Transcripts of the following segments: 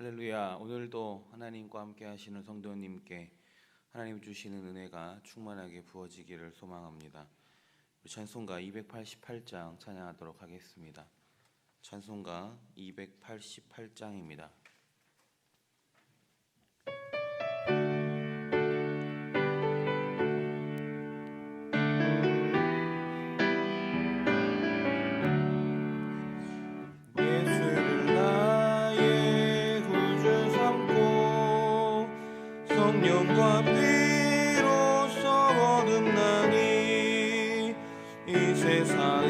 할렐루야. 오늘도 하나님과 함께 하시는 성도님께 하나님 주시는 은혜가 충만하게 부어지기를 소망합니다. 찬송가 288장 찬양하도록 하겠습니다. 찬송가 288장입니다. 성령과 피로써 거듭나니 이 세상에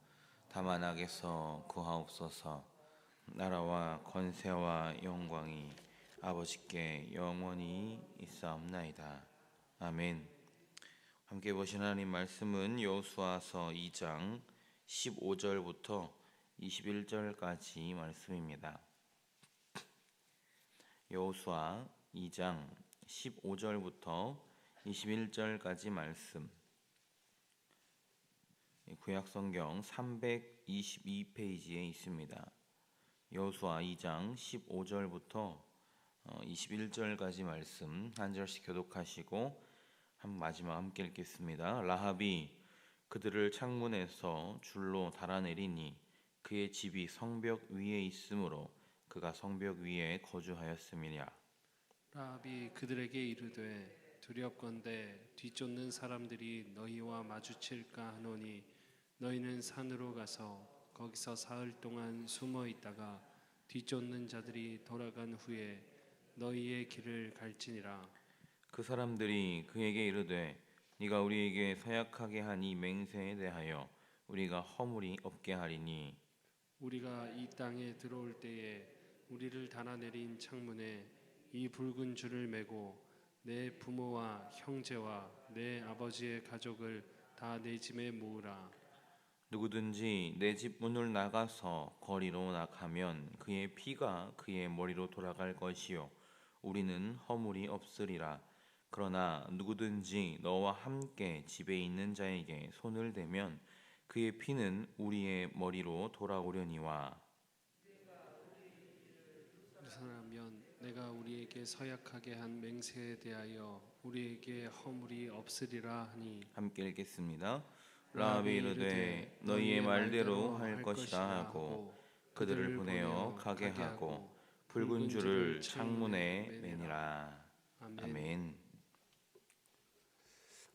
다만 악에서 구하옵소서 나라와 권세와 영광이 아버지께 영원히 있사옵나이다 아멘 함께 보신 하나님 말씀은 여호수아서 2장 15절부터 21절까지 말씀입니다. 여호수아 2장 15절부터 21절까지 말씀. 구약 성경 322페이지에 있습니다. 여호수아 2장 15절부터 21절까지 말씀 한 절씩 교독하시고 한 마지막 함께 읽겠습니다. 라합이 그들을 창문에서 줄로 달아내리니 그의 집이 성벽 위에 있으므로 그가 성벽 위에 거주하였음이냐 라합이 그들에게 이르되 두렵건대 뒤쫓는 사람들이 너희와 마주칠까 하노니 너희는 산으로 가서 거기서 사흘 동안 숨어 있다가 뒤쫓는 자들이 돌아간 후에 너희의 길을 갈지니라. 그 사람들이 그에게 이르되 네가 우리에게 사약하게 한 이 맹세에 대하여 우리가 허물이 없게 하리니. 우리가 이 땅에 들어올 때에 우리를 달아내린 창문에 이 붉은 줄을 메고 내 부모와 형제와 내 아버지의 가족을 다 내 집에 모으라 누구든지 내 집 문을 나가서 거리로 나가면 그의 피가 그의 머리로 돌아갈 것이요. 우리는 허물이 없으리라. 그러나 누구든지 너와 함께 집에 있는 자에게 손을 대면 그의 피는 우리의 머리로 돌아오려니와. 그러면 내가 우리에게 서약하게 한 맹세에 대하여 우리에게 허물이 없으리라 하니. 함께 읽겠습니다. 라합이 이르되 너희의 말대로 할 것이라 하고 그들을 보내어 가게 하고 붉은 줄을 창문에 매니라. 아멘.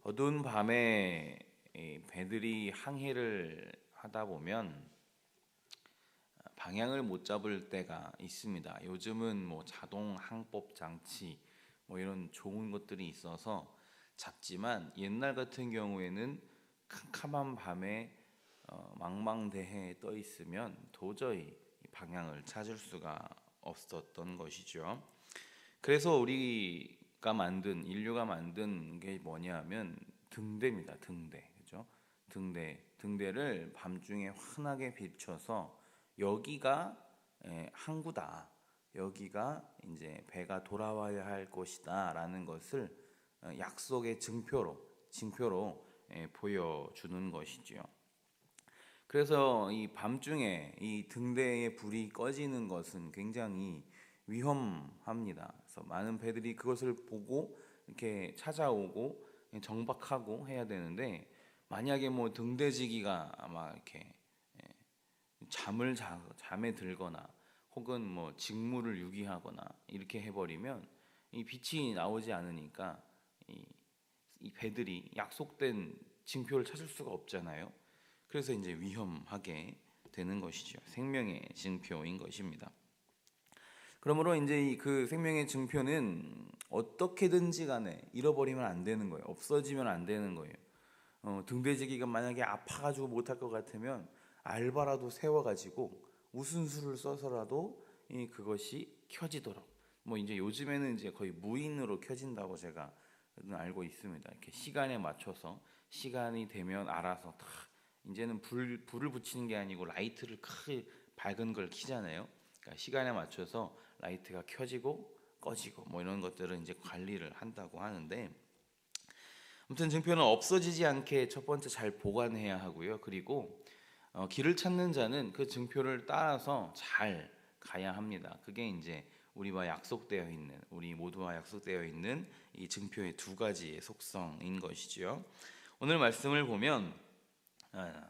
어두운 밤에 이 배들이 항해를 하다 보면 방향을 못 잡을 때가 있습니다. 요즘은 뭐 자동 항법 장치 뭐 이런 좋은 것들이 있어서 잡지만 옛날 같은 경우에는 캄캄한 밤에 어, 망망대해에 떠 있으면 도저히 이 방향을 찾을 수가 없었던 것이죠. 그래서 우리가 만든 인류가 만든 게 뭐냐면 등대입니다. 등대. 그죠? 등대. 등대를 밤중에 환하게 비춰서 여기가 에, 항구다. 여기가 이제 배가 돌아와야 할 곳이다라는 것을 어, 약속의 증표로 증표로 에, 보여주는 것이지요. 그래서 이 밤중에 이 등대의 불이 꺼지는 것은 굉장히 위험합니다. 그래서 많은 배들이 그것을 보고 이렇게 찾아오고 정박하고 해야 되는데 만약에 뭐 등대지기가 아마 이렇게 예, 잠을 자, 잠에 들거나 혹은 뭐 직무를 유기하거나 이렇게 해버리면 이 빛이 나오지 않으니까 이, 이 배들이 약속된 징표를 찾을 수가 없잖아요. 그래서 이제 위험하게 되는 것이죠. 생명의 징표인 것입니다. 그러므로 이제 이그 생명의 증표는 어떻게든지 간에 잃어버리면 안 되는 거예요. 없어지면 안 되는 거예요. 어, 등대지기가 만약에 아파가지고 못할 것 같으면 알바라도 세워가지고 무슨 수를 써서라도 이 그것이 켜지도록. 뭐 이제 요즘에는 이제 거의 무인으로 켜진다고 제가 알고 있습니다. 이렇게 시간에 맞춰서 시간이 되면 알아서 다 이제는 불 불을 붙이는 게 아니고 라이트를 크게 밝은 걸 키잖아요. 그러니까 시간에 맞춰서 라이트가 켜지고 꺼지고 뭐 이런 것들을 이제 관리를 한다고 하는데 아무튼 증표는 없어지지 않게 첫 번째 잘 보관해야 하고요. 그리고 어, 길을 찾는 자는 그 증표를 따라서 잘 가야 합니다. 그게 이제 우리와 약속되어 있는 우리 모두와 약속되어 있는 이 증표의 두 가지의 속성인 것이지요. 오늘 말씀을 보면 아,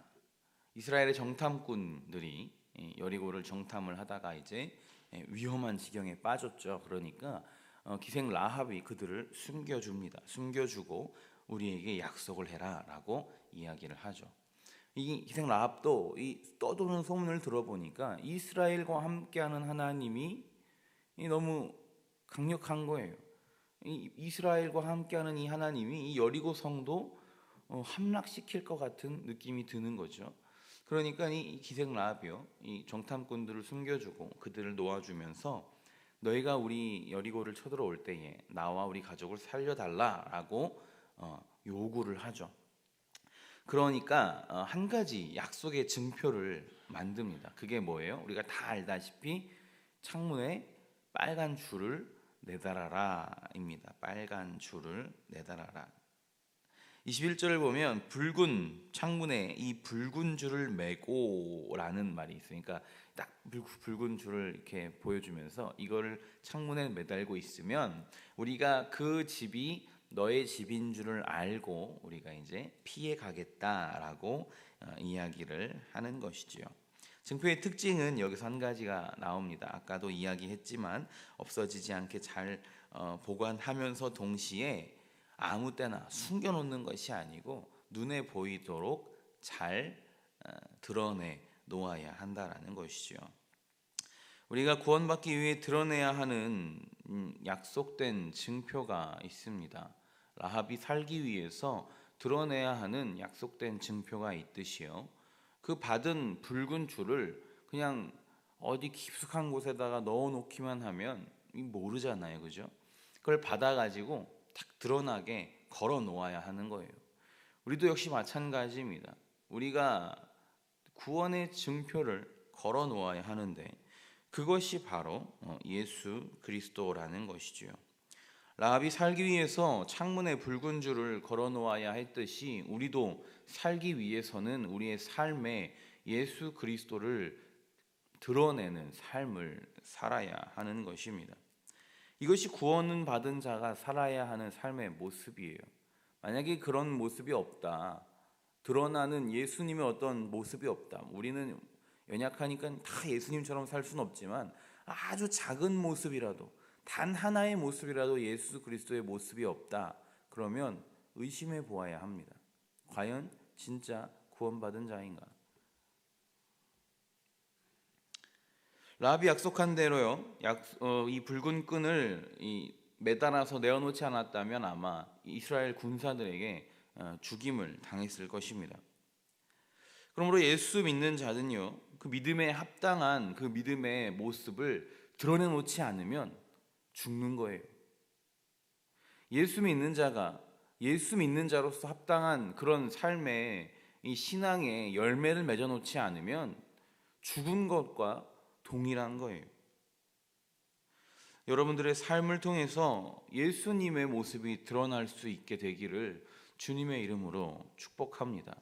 이스라엘의 정탐꾼들이 이 여리고를 정탐을 하다가 이제 예, 위험한 지경에 빠졌죠. 그러니까 어, 기생 라합이 그들을 숨겨줍니다. 숨겨주고 우리에게 약속을 해라라고 이야기를 하죠. 이 기생 라합도 이 떠도는 소문을 들어보니까 이스라엘과 함께하는 하나님이 이 너무 강력한 거예요. 이 이스라엘과 함께하는 이 하나님이 이 여리고 성도 어, 함락시킬 것 같은 느낌이 드는 거죠. 그러니까 이 기생 라합이요, 이 정탐꾼들을 숨겨주고 그들을 놓아주면서 너희가 우리 여리고를 쳐들어올 때에 나와 우리 가족을 살려달라라고 어, 요구를 하죠. 그러니까 어, 한 가지 약속의 증표를 만듭니다. 그게 뭐예요? 우리가 다 알다시피 창문에 빨간 줄을 내달아라입니다. 빨간 줄을 내달아라. 21절을 보면 붉은 창문에 이 붉은 줄을 메고라는 말이 있으니까 딱 붉은 줄을 이렇게 보여주면서 이거를 창문에 매달고 있으면 우리가 그 집이 너의 집인 줄을 알고 우리가 이제 피해 가겠다라고 어, 이야기를 하는 것이지요. 증표의 특징은 여기서 한 가지가 나옵니다. 아까도 이야기했지만 없어지지 않게 잘 어, 보관하면서 동시에 아무 때나 숨겨놓는 것이 아니고 눈에 보이도록 잘 어, 드러내 놓아야 한다라는 것이죠. 우리가 구원받기 위해 드러내야 하는 음, 약속된 증표가 있습니다. 라합이 살기 위해서 드러내야 하는 약속된 증표가 있듯이요. 그 받은 붉은 줄을 그냥 어디 깊숙한 곳에다가 넣어 놓기만 하면 모르잖아요. 그죠? 그걸 받아 가지고 탁 드러나게 걸어 놓아야 하는 거예요. 우리도 역시 마찬가지입니다. 우리가 구원의 증표를 걸어 놓아야 하는데 그것이 바로 어, 예수 그리스도라는 것이지요. 라합이 살기 위해서 창문에 붉은 줄을 걸어 놓아야 했듯이 우리도 살기 위해서는 우리의 삶에 예수 그리스도를 드러내는 삶을 살아야 하는 것입니다. 이것이 구원은 받은 자가 살아야 하는 삶의 모습이에요. 만약에 그런 모습이 없다. 드러나는 예수님의 어떤 모습이 없다. 우리는 연약하니까 다 예수님처럼 살 수는 없지만 아주 작은 모습이라도 단 하나의 모습이라도 예수 그리스도의 모습이 없다. 그러면 의심해 보아야 합니다. 과연 진짜 구원받은 자인가? 라합이 약속한 대로요. 약, 어, 이 붉은 끈을 이 매달아서 내어놓지 않았다면 아마 이스라엘 군사들에게 어, 죽임을 당했을 것입니다. 그러므로 예수 믿는 자는요, 그 믿음에 합당한 그 믿음의 모습을 드러내놓지 않으면 죽는 거예요. 예수 믿는 자가 예수 믿는 자로서 합당한 그런 삶의 이 신앙의 열매를 맺어놓지 않으면 죽은 것과 동일한 거예요. 여러분들의 삶을 통해서 예수님의 모습이 드러날 수 있게 되기를 주님의 이름으로 축복합니다.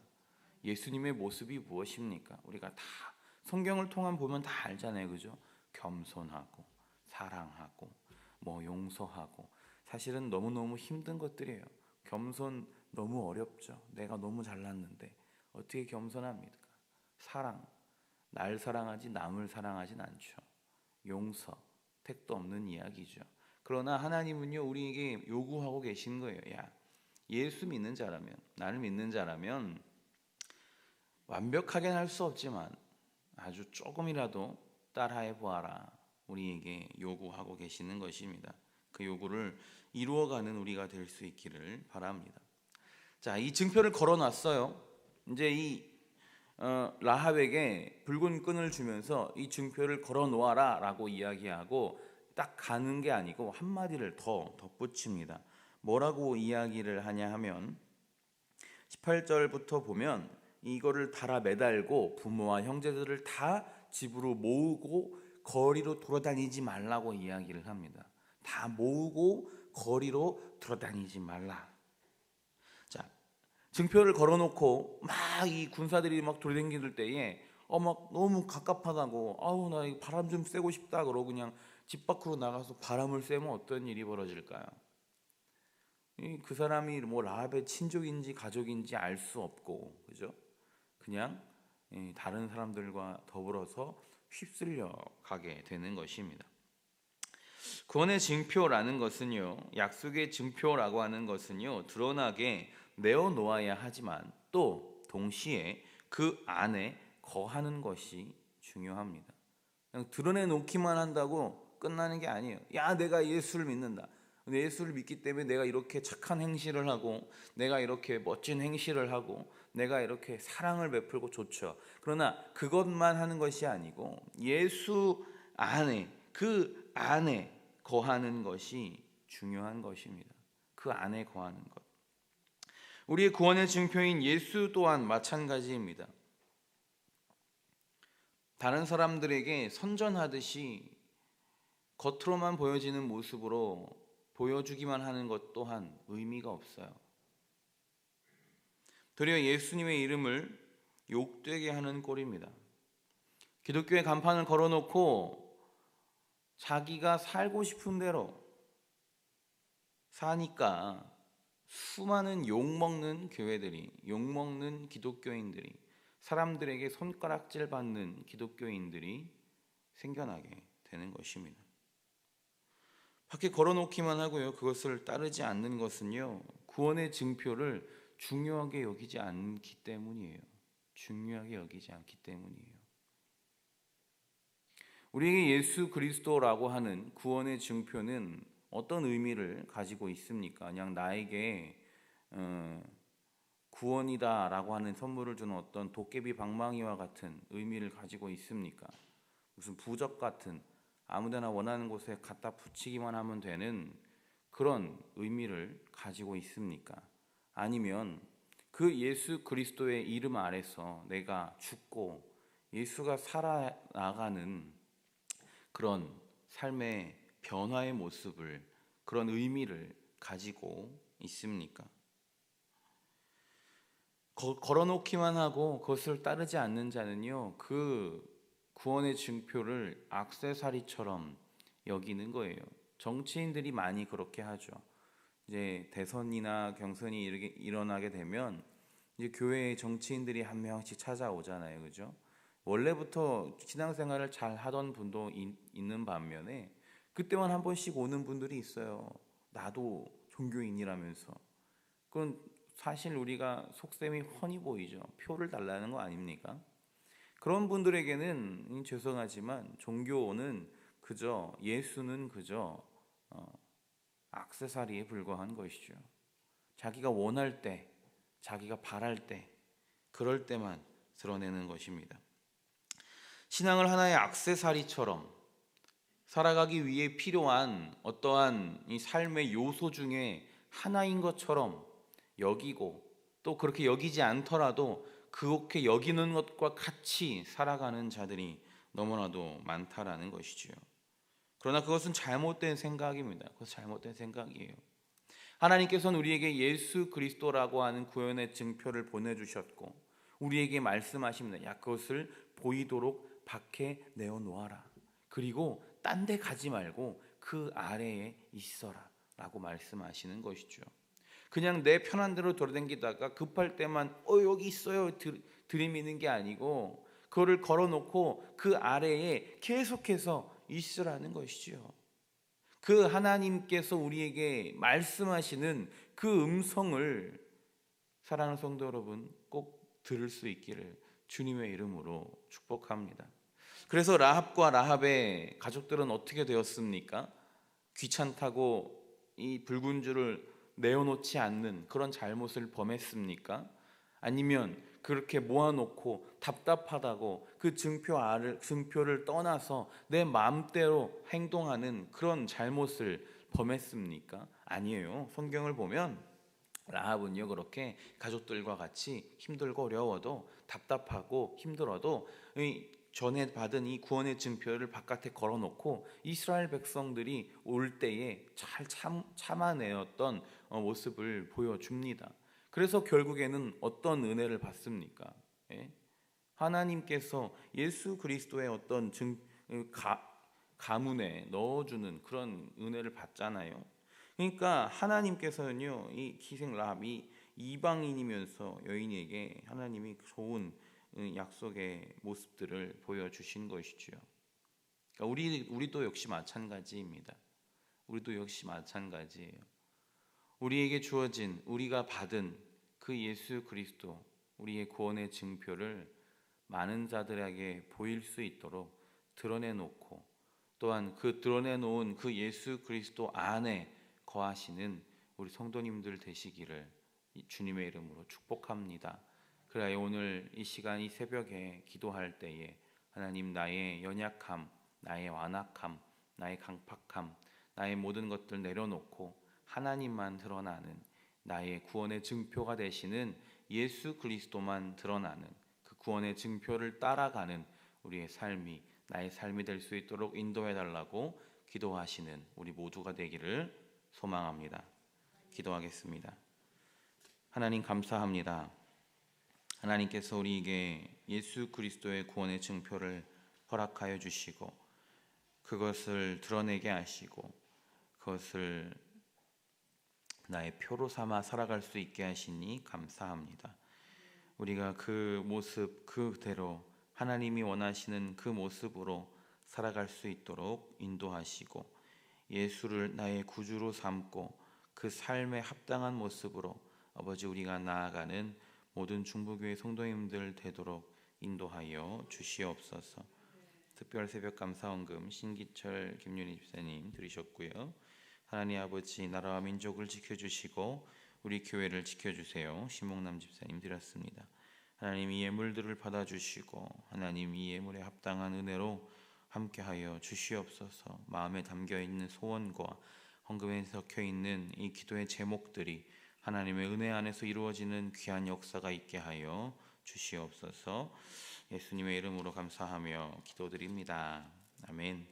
예수님의 모습이 무엇입니까? 우리가 다 성경을 통한 보면 다 알잖아요. 그죠? 겸손하고 사랑하고 뭐 용서하고 사실은 너무너무 힘든 것들이에요. 겸손 너무 어렵죠. 내가 너무 잘났는데 어떻게 겸손합니까? 사랑 날 사랑하지 남을 사랑하진 않죠. 용서 택도 없는 이야기죠. 그러나 하나님은요 우리에게 요구하고 계신 거예요. 야 예수 믿는 자라면 나를 믿는 자라면 완벽하게는 할 수 없지만 아주 조금이라도 따라해 보아라. 우리에게 요구하고 계시는 것입니다. 그 요구를 이루어가는 우리가 될 수 있기를 바랍니다. 자, 이 증표를 걸어놨어요. 이제 이 어, 라합에게 붉은 끈을 주면서 이 증표를 걸어 놓아라라고 이야기하고 딱 가는 게 아니고 한 마디를 더 덧붙입니다. 뭐라고 이야기를 하냐 하면 18절부터 보면 이거를 달아 매달고 부모와 형제들을 다 집으로 모으고 거리로 돌아다니지 말라고 이야기를 합니다. 다 모으고 거리로 돌아다니지 말라. 자, 증표를 걸어놓고 막 이 군사들이 막 돌아다니들 때에 어 막 너무 갑갑하다고 아우 나 바람 좀 쐬고 싶다 그러고 그냥 집 밖으로 나가서 바람을 쐬면 어떤 일이 벌어질까요? 그 사람이 뭐 라합의 친족인지 가족인지 알 수 없고 그죠? 그냥 다른 사람들과 더불어서 휩쓸려 가게 되는 것입니다. 구원의 증표라는 것은요, 약속의 증표라고 하는 것은요, 드러나게 내어 놓아야 하지만 또 동시에 그 안에 거하는 것이 중요합니다. 그냥 드러내 놓기만 한다고 끝나는 게 아니에요. 야, 내가 예수를 믿는다. 예수를 믿기 때문에 내가 이렇게 착한 행실을 하고, 내가 이렇게 멋진 행실을 하고, 내가 이렇게 사랑을 베풀고 좋죠. 그러나 그것만 하는 것이 아니고 예수 안에 그 안에 거하는 것이 중요한 것입니다. 그 안에 거하는 것. 우리의 구원의 증표인 예수 또한 마찬가지입니다. 다른 사람들에게 선전하듯이 겉으로만 보여지는 모습으로 보여주기만 하는 것 또한 의미가 없어요. 도리어 예수님의 이름을 욕되게 하는 꼴입니다. 기독교의 간판을 걸어놓고 자기가 살고 싶은 대로 사니까 수많은 욕먹는 교회들이, 욕먹는 기독교인들이, 사람들에게 손가락질 받는 기독교인들이 생겨나게 되는 것입니다. 밖에 걸어놓기만 하고요. 그것을 따르지 않는 것은요. 구원의 증표를 중요하게 여기지 않기 때문이에요. 중요하게 여기지 않기 때문이에요. 우리에게 예수 그리스도라고 하는 구원의 증표는 어떤 의미를 가지고 있습니까? 그냥 나에게 어, 구원이다라고 하는 선물을 주는 어떤 도깨비 방망이와 같은 의미를 가지고 있습니까? 무슨 부적 같은 아무데나 원하는 곳에 갖다 붙이기만 하면 되는 그런 의미를 가지고 있습니까? 아니면 그 예수 그리스도의 이름 아래서 내가 죽고 예수가 살아나가는 그런 삶의 변화의 모습을 그런 의미를 가지고 있습니까? 거- 걸어놓기만 하고 그것을 따르지 않는 자는요, 그 구원의 증표를 악세사리처럼 여기는 거예요. 정치인들이 많이 그렇게 하죠. 이제 대선이나 경선이 이르게- 일어나게 되면 이제 교회에 정치인들이 한 명씩 찾아오잖아요, 그죠? 원래부터 신앙생활을 잘 하던 분도 이- 있는 반면에 그때만 한 번씩 오는 분들이 있어요. 나도 종교인이라면서. 그건 사실 우리가 속셈이 훤히 보이죠. 표를 달라는 거 아닙니까? 그런 분들에게는 음, 죄송하지만 종교는 그저 예수는 그저 어, 악세사리에 불과한 것이죠. 자기가 원할 때, 자기가 바랄 때, 그럴 때만 드러내는 것입니다. 신앙을 하나의 악세사리처럼 살아가기 위해 필요한 어떠한 이 삶의 요소 중에 하나인 것처럼 여기고 또 그렇게 여기지 않더라도 그렇게 여기는 것과 같이 살아가는 자들이 너무나도 많다라는 것이지요. 그러나 그것은 잘못된 생각입니다. 그것은 잘못된 생각이에요. 하나님께서는 우리에게 예수 그리스도라고 하는 구원의 증표를 보내주셨고 우리에게 말씀하십니다. 야 그것을 보이도록 밖에 내어 놓아라. 그리고 딴 데 가지 말고 그 아래에 있어라라고 말씀하시는 것이죠. 그냥 내 편한 대로 돌아다니다가 급할 때만 어 여기 있어요 들, 들이미는 게 아니고 그거를 걸어놓고 그 아래에 계속해서 있으라는 것이죠. 그 하나님께서 우리에게 말씀하시는 그 음성을 사랑하는 성도 여러분 꼭 들을 수 있기를 주님의 이름으로 축복합니다. 그래서 라합과 라합의 가족들은 어떻게 되었습니까? 귀찮다고 이 붉은 줄을 내어놓지 않는 그런 잘못을 범했습니까? 아니면 그렇게 모아놓고 답답하다고 그 증표 아를 증표를 떠나서 내 마음대로 행동하는 그런 잘못을 범했습니까? 아니에요. 성경을 보면 라합은요 그렇게 가족들과 같이 힘들고 어려워도 답답하고 힘들어도 이 전에 받은 이 구원의 증표를 바깥에 걸어놓고 이스라엘 백성들이 올 때에 잘 참, 참아내었던 어, 모습을 보여줍니다. 그래서 결국에는 어떤 은혜를 받습니까? 예? 하나님께서 예수 그리스도의 어떤 증, 가, 가문에 넣어주는 그런 은혜를 받잖아요. 그러니까 하나님께서는요 이 기생 라합이 이방인이면서 여인에게 하나님이 좋은 약속의 모습들을 보여주신 것이지요. 그러니까 우리 우리도 역시 마찬가지입니다. 우리도 역시 마찬가지예요. 우리에게 주어진 우리가 받은 그 예수 그리스도 우리의 구원의 증표를 많은 자들에게 보일 수 있도록 드러내 놓고 또한 그 드러내 놓은 그 예수 그리스도 안에 거하시는 우리 성도님들 되시기를 주님의 이름으로 축복합니다. 그래야 오늘 이 시간 이 새벽에 기도할 때에 하나님 나의 연약함, 나의 완악함, 나의 강팍함, 나의 모든 것들 내려놓고 하나님만 드러나는 나의 구원의 증표가 되시는 예수 그리스도만 드러나는 그 구원의 증표를 따라가는 우리의 삶이 나의 삶이 될 수 있도록 인도해 달라고 기도하시는 우리 모두가 되기를 소망합니다. 기도하겠습니다. 하나님 감사합니다. 하나님께서 우리에게 예수 그리스도의 구원의 증표를 허락하여 주시고 그것을 드러내게 하시고 그것을 나의 표로 삼아 살아갈 수 있게 하시니 감사합니다. 우리가 그 모습 그대로 하나님이 원하시는 그 모습으로 살아갈 수 있도록 인도하시고 예수를 나의 구주로 삼고 그 삶에 합당한 모습으로 아버지 우리가 나아가는 모든 중부교회 성도님들 되도록 인도하여 주시옵소서. 특별 새벽 감사원금 신기철 김윤희 집사님 들으셨고요. 하나님 아버지 나라와 민족을 지켜주시고 우리 교회를 지켜주세요. 심목남 집사님 드렸습니다. 하나님 이 예물들을 받아주시고 하나님 이 예물에 합당한 은혜로 함께하여 주시옵소서. 마음에 담겨 있는 소원과 헌금에 적혀 있는 이 기도의 제목들이 하나님의 은혜 안에서 이루어지는 귀한 역사가 있게 하여 주시옵소서. 예수님의 이름으로 감사하며 기도드립니다. 아멘.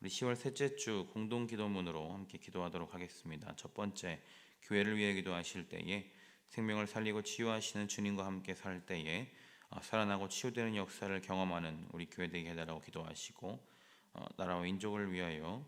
우리 10월 셋째 주 공동 기도문으로 함께 기도하도록 하겠습니다. 첫 번째 교회를 위해 기도하실 때에 생명을 살리고 치유하시는 주님과 함께 살 때에 어, 살아나고 치유되는 역사를 경험하는 우리 교회 되게 해달라고 기도하시고 어, 나라와 민족을 위하여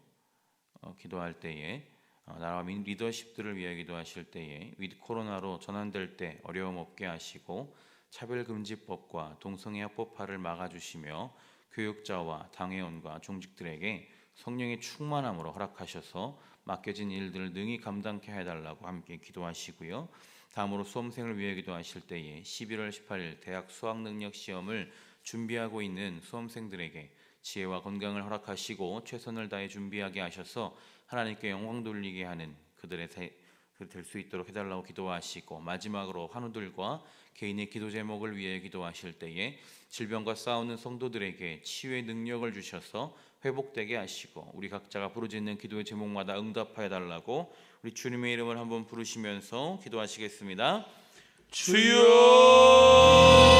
어, 기도할 때에 어, 나라와 민 리더십들을 위해 기도하실 때에 위드 코로나로 전환될 때 어려움 없게 하시고 차별금지법과 동성애합법화를 막아주시며 교육자와 당회원과 종직들에게 성령의 충만함으로 허락하셔서 맡겨진 일들을 능히 감당케 해달라고 함께 기도하시고요. 다음으로 수험생을 위해 기도하실 때에 11월 18일 대학 수학능력 시험을 준비하고 있는 수험생들에게 지혜와 건강을 허락하시고 최선을 다해 준비하게 하셔서 하나님께 영광 돌리게 하는 그들의 될 수 있도록 해달라고 기도하시고 마지막으로 환우들과 개인의 기도 제목을 위해 기도하실 때에 질병과 싸우는 성도들에게 치유의 능력을 주셔서 회복되게 하시고 우리 각자가 부르짖는 기도의 제목마다 응답하여 달라고 우리 주님의 이름을 한번 부르시면서 기도하시겠습니다. 주여